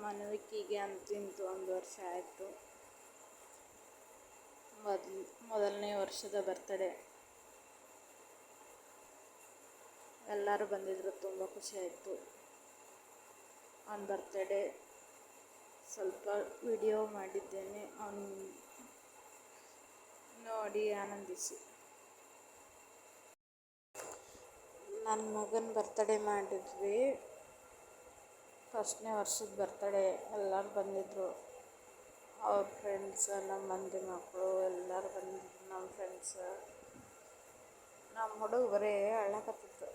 ನಮ್ಮ ಅಂತಿಂತು, ಒಂದು ವರ್ಷ ಆಯಿತು. ಮೊದಲು ಮೊದಲನೇ ವರ್ಷದ ಬರ್ತಡೇ ಎಲ್ಲರೂ ಬಂದಿದ್ರು, ತುಂಬ ಖುಷಿ ಆಯಿತು. ಅವನ ಬರ್ತಡೇ ಸ್ವಲ್ಪ ವಿಡಿಯೋ ಮಾಡಿದ್ದೇನೆ, ಅವನು ನೋಡಿ ಆನಂದಿಸಿ. ನನ್ನ ಮಗನ ಬರ್ತಡೇ ಮಾಡಿದ್ವಿ. ಫಸ್ಟ್ನೇ ವರ್ಷದ ಬರ್ತಡೇ ಎಲ್ಲರೂ ಬಂದಿದ್ದರು ಅವ್ರ ಫ್ರೆಂಡ್ಸ್ ನಮ್ಮ ಮಂದಿ ಮಕ್ಕಳು ಎಲ್ಲರೂ ಬಂದಿದ್ರು ನಮ್ಮ ಫ್ರೆಂಡ್ಸ್ ನಮ್ಮ ಹುಡುಗ ಬರೀ ಅಳ್ಳಕತ್ತಿತ್ತು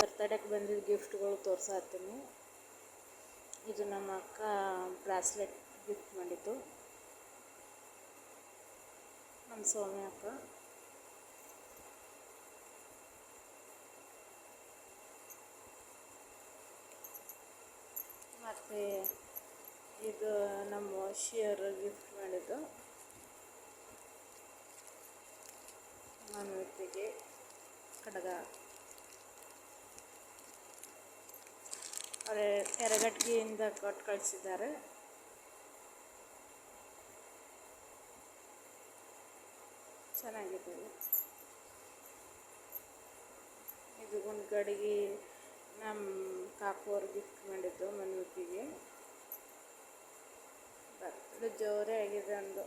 ಬರ್ತಡೇಗೆ ಬಂದಿದ್ದ ಗಿಫ್ಟ್ಗಳು ತೋರ್ಸಾತ್ತೀನಿ ಇದು ನಮ್ಮ ಅಕ್ಕ ಬ್ರಾಸ್ಲೆಟ್ ಗಿಫ್ಟ್ ಮಾಡಿದ್ದು. ನಮ್ಮ ಸೌಮ್ಯ ಅಕ್ಕ. ಮತ್ತು ಇದು ನಮ್ಮ ಶಿಯರ್ ಗಿಫ್ಟ್ ಮಾಡಿದ್ದು ವ್ಯಕ್ತಿಗೆ ಕಡಗ ಅವರೇ ಕೆರೆಗಟ್ಟಿಗೆಯಿಂದ ಕೊಟ್ಟು ಕಳಿಸಿದ್ದಾರೆ ಚೆನ್ನಾಗಿದೆ ಇದು. ಒಂದು ಗುಂಡ್ಗಡಿಗೆ ನಮ್ಮ ಕಾಕು ಗಿಫ್ಟ್ ಮಾಡಿದ್ದು ಮನೂತಿಗೆ ಬರ್ತ್ಡೇ ಜೋರೇ ಆಗಿದೆ ಅಂದು.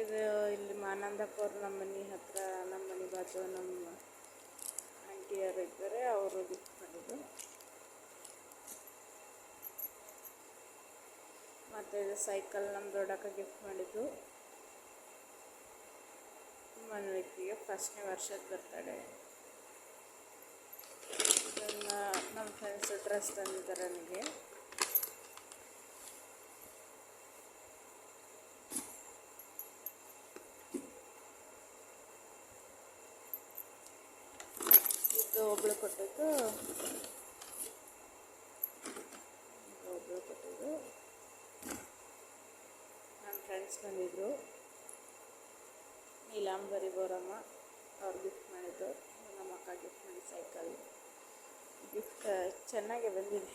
ಇದು ಇಲ್ಲಿ ಮಾನಂದಪ್ಪವ್ರು ನಮ್ಮ ಮನೆ ಹತ್ರ, ನಮ್ಮ ಮನೆ ಬಾಜು ನಮ್ಮ ಆಂಟಿಯವರು ಇದ್ದಾರೆ, ಅವರು ಗಿಫ್ಟ್ ಮಾಡಿದ್ದು. ಮತ್ತು ಇದು ಸೈಕಲ್ ನಮ್ಮ ದೊಡ್ಡಕ್ಕ ಗಿಫ್ಟ್ ಮಾಡಿದ್ದು. ಮನ್ವಿಕಿಗೆ ಫಸ್ಟ್ನೇ ವರ್ಷದ ಬರ್ತಡೇ ಇದನ್ನು ನಮ್ಮ ಫ್ರೆಂಡ್ಸ್ ಡ್ರೆಸ್ ನನಗೆ ಇದು ಒಬ್ಳು ಕೊಟ್ಟದ್ದು. ಒಬ್ಳು ಕೊಟ್ಟಿದ್ದು. ನನ್ನ ಫ್ರೆಂಡ್ಸ್ ಬಂದಿದ್ದರು ನೀಲಾಂಬರಿ ಬೋರಮ್ಮ ಅವ್ರು ಗಿಫ್ಟ್ ಮಾಡಿದ್ದು. ನಮ್ಮ ಅಕ್ಕ ಗಿಫ್ಟ್ ಮಾಡಿ ಸೈಕಲ್ ಗಿಫ್ಟ್ ಚೆನ್ನಾಗೇ ಬಂದಿದೆ